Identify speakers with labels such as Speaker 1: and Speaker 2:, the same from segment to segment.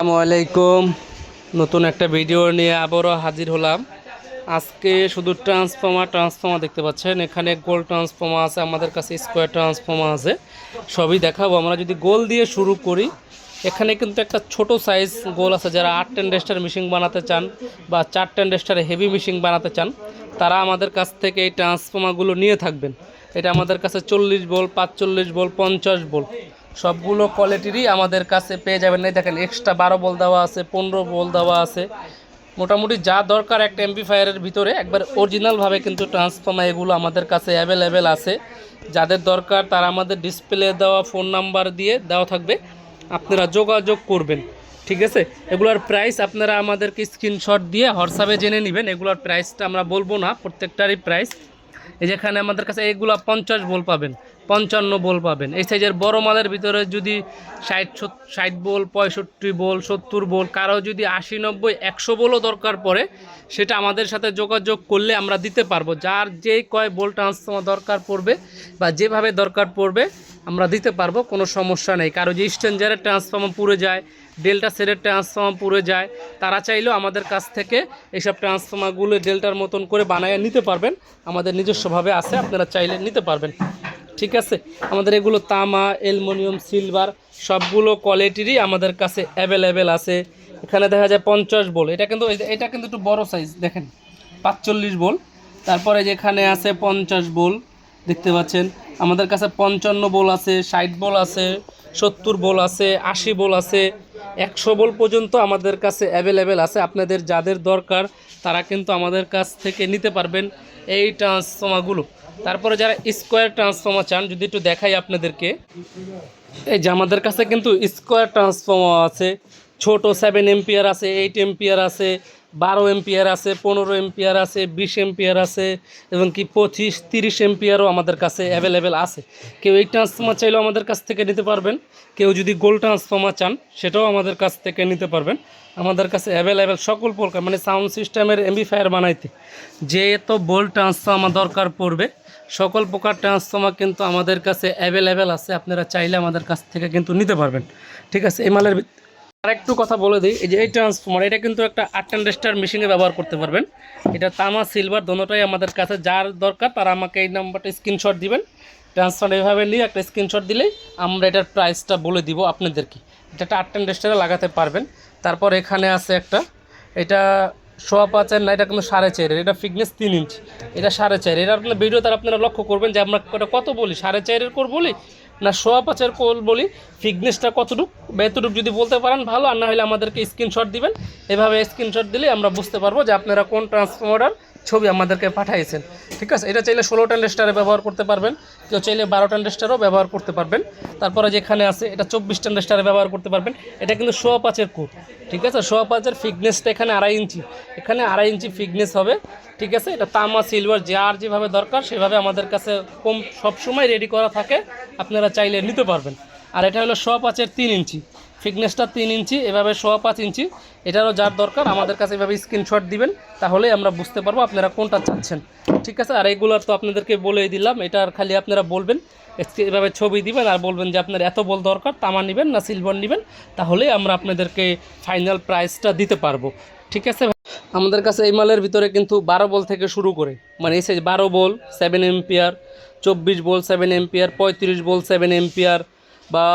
Speaker 1: আসসালামু আলাইকুম। নতুন একটা ভিডিও নিয়ে আবারও হাজির হলাম। আজকে শুধু ট্রান্সফর্মার ট্রান্সফর্মার দেখতে পাচ্ছেন। এখানে গোল ট্রান্সফর্মার আছে, আমাদের কাছে স্কোয়ার ট্রান্সফর্মার আছে। সবই দেখাবো। আমরা যদি গোল দিয়ে শুরু করি, এখানে কিন্তু একটা ছোট সাইজ গোল আছে। যারা আট টেন্ডেস্টার মেশিন বানাতে চান বা চার টেন্ডেস্টার হেভি মেশিন বানাতে চান, তারা আমাদের কাছ থেকে এই ট্রান্সফর্মারগুলো নিয়ে থাকবেন। এটা আমাদের কাছে চল্লিশ বল, পাঁচচল্লিশ বল, পঞ্চাশ বল। সবগুলো কোয়ালিটিরই আমাদের কাছে পেয়ে যাবেন। এই দেখেন এক্সট্রা বারো বল দেওয়া আছে, পনেরো বল দেওয়া আছে। মোটামুটি যা দরকার একটা এমপিফায়ারের ভিতরে, একবার অরিজিনালভাবে কিন্তু ট্রান্সফর্মার এগুলো আমাদের কাছে অ্যাভেলেবেল আছে। যাদের দরকার, তারা আমাদের ডিসপ্লে দেওয়া ফোন নাম্বার দিয়ে দেওয়া থাকবে। আপনারা যোগাযোগ করবেন, ঠিক আছে? এগুলোর প্রাইস আপনারা আমাদেরকে স্ক্রিনশট দিয়ে হোয়াটসঅ্যাপে জেনে নেবেন। এগুলোর প্রাইসটা আমরা বলব না, প্রত্যেকটারই প্রাইস এই যেখানে আমাদের কাছে এগুলো পঞ্চাশ বল পাবেন। পঞ্চান্ন বল পাবেন। এই সাইজের বড় মালের ভিতরে যদি ষাট ষাট বল, পঁয়ষট্টি বল, সত্তর বল, কারও যদি আশি, নব্বই, একশো বলও দরকার পড়ে, সেটা আমাদের সাথে যোগাযোগ করলে আমরা দিতে পারব। যার যেই কয় বল ট্রান্সফর্মার দরকার পড়বে বা যেভাবে দরকার পড়বে, আমরা দিতে পারব, কোনো সমস্যা নেই। কারও যে স্ট্যান্ডারের ট্রান্সফর্মার পুড়ে যায় ডেল্টা সেটের ট্রান্সফর্মার পুড়ে যায়, তারা চাইলেও আমাদের কাছ থেকে এইসব ট্রান্সফর্মারগুলো ডেল্টার মতন করে বানায় নিতে পারবেন। আমাদের নিজস্বভাবে আছে, আপনারা চাইলে নিতে পারবেন। ঠিক আছে? আমাদের এগুলো তামা, অ্যালুমিনিয়াম, সিলভার, সবগুলো কোয়ালিটিরই আমাদের কাছে অ্যাভেলেবেল আছে। এখানে দেখা যায় পঞ্চাশ বোল। এটা কিন্তু এটা কিন্তু একটু বড় সাইজ দেখেন। পাঁচচল্লিশ বোল। তারপরে যেখানে আছে পঞ্চাশ বোল, দেখতে পাচ্ছেন। আমাদের কাছে পঞ্চান্ন বোল আছে, ষাট বল আছে, সত্তর বোল আছে, আশি বল আছে। একশো বোল পর্যন্ত আমাদের কাছে অ্যাভেলেবেল আছে। আপনাদের যাদের দরকার তারা কিন্তু আমাদের কাছ থেকে নিতে পারবেন এই ট্রান্সফর্মারগুলো। তারপরে যারা স্কোয়ার ট্রান্সফর্মার চান, যদি একটু দেখাই আপনাদেরকে। এই যে আমাদের কাছে কিন্তু স্কোয়ার ট্রান্সফর্মার আছে, ছোট সেভেন এম্পিয়ার আছে এইট এম্পিয়ার আছে বারো এম্পিয়ার আছে, পনেরো এম্পিয়ার আছে, বিশ এম্পিয়ার আছে, এবং কি পঁচিশ, তিরিশ এম্পিয়ারও আমাদের কাছে অ্যাভেলেবেল আছে। কেউ এই ট্রান্সফর্মার চাইলেও আমাদের কাছ থেকে নিতে পারবেন। কেউ যদি গোল ট্রান্সফর্মার চান, সেটাও আমাদের কাছ থেকে নিতে পারবেন। আমাদের কাছে অ্যাভেলেবেল সকল প্রকার মানে সাউন্ড সিস্টেমের এমবিফায়ার বানাইতে। যে তো বোল ট্রান্সফর্মার দরকার পড়বে, সকল প্রকার ট্রান্সফর্মার কিন্তু আমাদের কাছে অ্যাভেলেবেল আছে। আপনারা চাইলে আমাদের কাছ থেকে কিন্তু নিতে পারবেন। ঠিক আছে, এই মালের ভিত- আর একটু কথা বলে দিই, এই যে এই ট্রান্সফর্মার এটা কিন্তু একটা আট স্টার মেশিনে ব্যবহার করতে পারবেন। এটা তামা সিলভার দোনোটাই আমাদের কাছে যার দরকার, তারা আমাকে এই নাম্বারটা স্ক্রিনশট দিবেন। ট্রান্সফার এভাবে নিয়ে একটা স্ক্রিনশট দিলেই আমরা এটার প্রাইসটা বলে দিব আপনাদেরকে। এটা একটা আট স্টারে লাগাতে পারবেন। তারপর এখানে আছে একটা, এটা সোয়া পাঁচের না, এটা কিন্তু সাড়ে চারের এটা ফিটনেস তিন ইঞ্চ এটা সাড়ে চার এটা আপনার ভিডিও তার আপনারা লক্ষ্য করবেন যে আমরা কত বলি? সাড়ে চারের কোর বলি? না, সোয়া পাঁচের কোল বলি ফিকনেসটা কতটুকু, বা যদি বলতে পারেন ভালো, আর না হলে আমাদেরকে স্ক্রিনশট দিবেন। এভাবে স্ক্রিনশট দিলে আমরা বুঝতে পারব যে আপনারা কোন ট্রান্সফর্মার ছবি আমাদেরকে পাঠাইছেন। ঠিক আছে? এটা চাইলে ষোলো টেন্ডেস্টারে ব্যবহার করতে পারবেন, কেউ চাইলে বারো টেন্ডেস্টারও ব্যবহার করতে পারবেন। তারপরে যেখানে আছে, এটা চব্বিশ টেন্ডেস্টারে ব্যবহার করতে পারবেন। এটা কিন্তু সোয়া পাঁচের কোর ঠিক আছে? সোয়া পাঁচের ফিটনেসটা এখানে আড়াই ইঞ্চি। এখানে আড়াই ইঞ্চি ফিটনেস হবে, ঠিক আছে? এটা তামা, সিলভার, যার যেভাবে দরকার, সেভাবে আমাদের কাছে কম সবসময় রেডি করা থাকে। আপনারা চাইলে নিতে পারবেন। আর এটা হলো সোয়া পাঁচের তিন ইঞ্চি। ফিটনেসটা তিন ইঞ্চি, এভাবে সোয়া পাঁচ ইঞ্চি। এটারও যার দরকার, আমাদের কাছে এভাবে স্ক্রিনশট দিবেন, তাহলে আমরা বুঝতে পারব আপনারা কোনটা চাচ্ছেন। ঠিক আছে? আর এইগুলোর তো আপনাদেরকে বলেই দিলাম, এটা আর খালি আপনারা বলবেন এভাবে ছবি দিবেন আর বলবেন যে আপনার এত বল দরকার, তামা নেবেন না সিলভার নেবেন, তাহলে আমরা আপনাদেরকে ফাইনাল প্রাইসটা দিতে পারব। ঠিক আছে আমাদের কাছে এই মালের ভিতরে কিন্তু বারো বল থেকে শুরু করে মানে এসে বারো বল সেভেন এম্পিয়ার চব্বিশ বল সেভেন এম্পিয়ার পঁয়ত্রিশ বল সেভেন এম্পিয়ার বা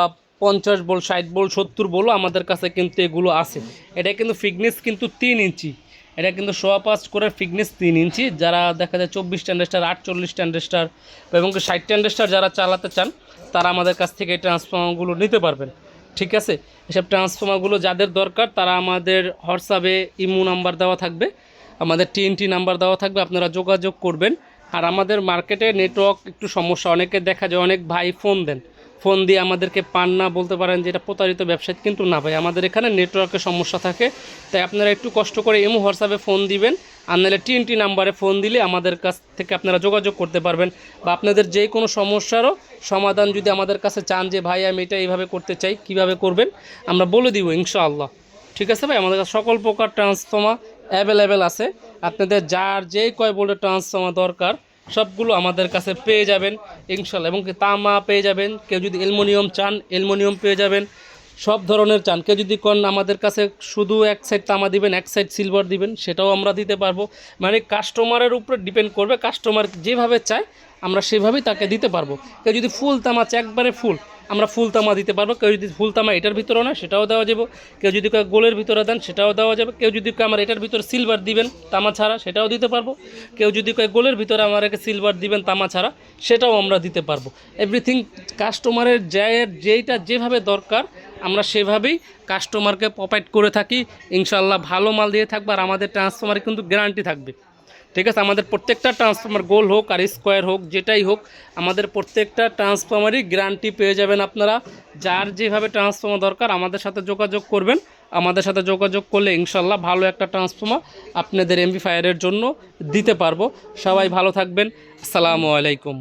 Speaker 1: পঞ্চাশ বল, ষাট বল, সত্তর বলও আমাদের কাছে কিন্তু এগুলো আছে। এটা কিন্তু ফিটনেস কিন্তু তিন ইঞ্চি। এটা কিন্তু সোয়া পাঁচ করে ফিটনেস তিন ইঞ্চি। যারা দেখা যায় চব্বিশ স্ট্যান্ডার্স্টার আটচল্লিশ স্ট্যান্ডার্স্টার এবং ষাট স্ট্যান্ডার্স্টার যারা চালাতে চান, তারা আমাদের কাছ থেকে এই ট্রান্সফর্মারগুলো নিতে পারবেন। ঠিক আছে? এসব ট্রান্সফর্মারগুলো যাদের দরকার, তারা আমাদের হোয়াটসঅ্যাপে ইমো নাম্বার দেওয়া থাকবে। আমাদের টিএনটি নাম্বার দেওয়া থাকবে, আপনারা যোগাযোগ করবেন। আর আমাদের মার্কেটে নেটওয়ার্ক একটু সমস্যা, অনেকে দেখা যায় অনেক ভাই ফোন দেন। ফোন দিয়ে আমাদেরকে পান না বলতে পারেন যে এটা প্রতারিত ব্যবসায়ী, কিন্তু না ভাই, আমাদের এখানে নেটওয়ার্কের সমস্যা থাকে। তাই আপনারা একটু কষ্ট করে এমও হোয়াটসঅ্যাপে ফোন দিবেন আর নাহলে টিএনটি নাম্বারে ফোন দিলে আমাদের কাছ থেকে আপনারা যোগাযোগ করতে পারবেন বা আপনাদের যে কোনো সমস্যারও সমাধান যদি আমাদের কাছে চান যে, ভাই, আমি এটা এইভাবে করতে চাই, কীভাবে করবেন? আমরা বলে দিব, ইনশাআল্লাহ। ঠিক আছে ভাই? আমাদের কাছে সকল প্রকার ট্রান্সফর্মার অ্যাভেলেবেল আছে। আপনাদের যার যেই কয় বোল্টের ট্রান্সফর্মার দরকার সবগুলো আমাদের কাছে পেয়ে যাবেন ইনশাল এবং তামা পেয়ে যাবেন, কেউ যদি অ্যালমোনিয়াম চান, অ্যালমোনিয়াম পেয়ে যাবেন, সব ধরনের চান। কেউ যদি কন, আমাদের কাছে শুধু এক সাইড তামা দিবেন, এক সাইড সিলভার দিবেন, সেটাও আমরা দিতে পারব। মানে কাস্টমারের উপরে ডিপেন্ড করবে কাস্টমার যেভাবে চায়, আমরা সেভাবেই তাকে দিতে পারব। কেউ যদি ফুল তামা চায়, একবারে ফুল আমরা ফুল তামা দিতে পারব। কেউ যদি ফুল তামা এটার ভিতরে না সেটাও দেওয়া যাবে। কেউ যদি গোলের ভিতরে দেন, সেটাও দেওয়া যাবে। কেউ যদি আমার এটার ভিতরে সিলভার দিবেন, তামা ছাড়া, সেটাও দিতে পারব। কেউ যদি গোলের ভিতরে আমাকে সিলভার দিবেন, তামা ছাড়া, সেটাও আমরা দিতে পারব। এভরিথিং কাস্টমারের যায়ের, যেইটা যেভাবে দরকার, আমরা সেভাবেই কাস্টমারকে প্রোভাইড করে থাকি। ইনশাল্লাহ ভালো মাল দিয়ে থাকবে আর আমাদের ট্রান্সফরমারে কিন্তু গ্যারান্টি থাকবে। ঠিক আছে, আমাদের প্রত্যেকটা ট্রান্সফর্মার গোল হোক আর স্কোয়ার হোক, যেটাই হোক, আমাদের প্রত্যেকটা ট্রান্সফর্মারই গ্যারান্টি পেয়ে যাবেন আপনারা। যার যেভাবে ট্রান্সফর্মার দরকার, আমাদের সাথে যোগাযোগ করবেন। আমাদের সাথে যোগাযোগ করলে ইনশাল্লাহ ভালো একটা ট্রান্সফর্মার আপনাদের এমবি ফায়ারের জন্য দিতে পারব। সবাই ভালো থাকবেন। আসসালামু আলাইকুম।